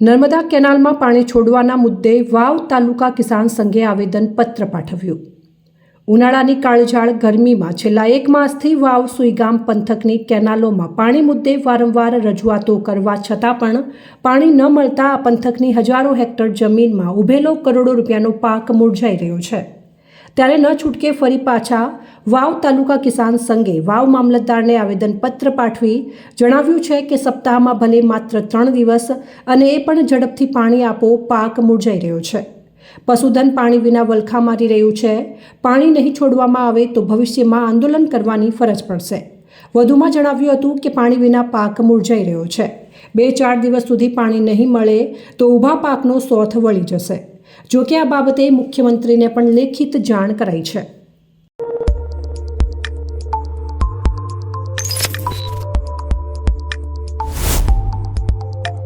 નર્મદા કેનાલમાં પાણી છોડવાના મુદ્દે વાવ તાલુકા કિસાન સંઘે આવેદનપત્ર પાઠવ્યું. ઉનાળાની કાળઝાળ ગરમીમાં છેલ્લા એક માસથી વાવ સુઈગામ પંથકની કેનાલોમાં પાણી મુદ્દે વારંવાર રજૂઆતો કરવા છતાં પણ પાણી ન મળતા આ પંથકની હજારો હેક્ટર જમીનમાં ઉભેલો કરોડો રૂપિયાનો પાક મૂરઝાઈ રહ્યો છે. ત્યારે ન છૂટકે ફરી પાછા વાવ તાલુકા કિસાન સંઘે વાવ મામલતદારને આવેદનપત્ર પાઠવી જણાવ્યું છે કે સપ્તાહમાં ભલે માત્ર ત્રણ દિવસ અને એ પણ ઝડપથી પાણી આપો, પાક મુરઝાઈ રહ્યો છે. પશુધન પાણી વિના વલખા મારી રહ્યું છે. પાણી નહીં છોડવામાં આવે તો ભવિષ્યમાં આંદોલન કરવાની ફરજ પડશે. વધુમાં જણાવ્યું હતું કે પાણી વિના પાક મુરઝાઈ રહ્યો છે. બે ચાર દિવસ સુધી પાણી નહીં મળે તો ઊભા પાકનો સોથ વળી જશે. જોકે આ બાબતે મુખ્યમંત્રીને પણ લેખિત જાણ કરાઈ છે.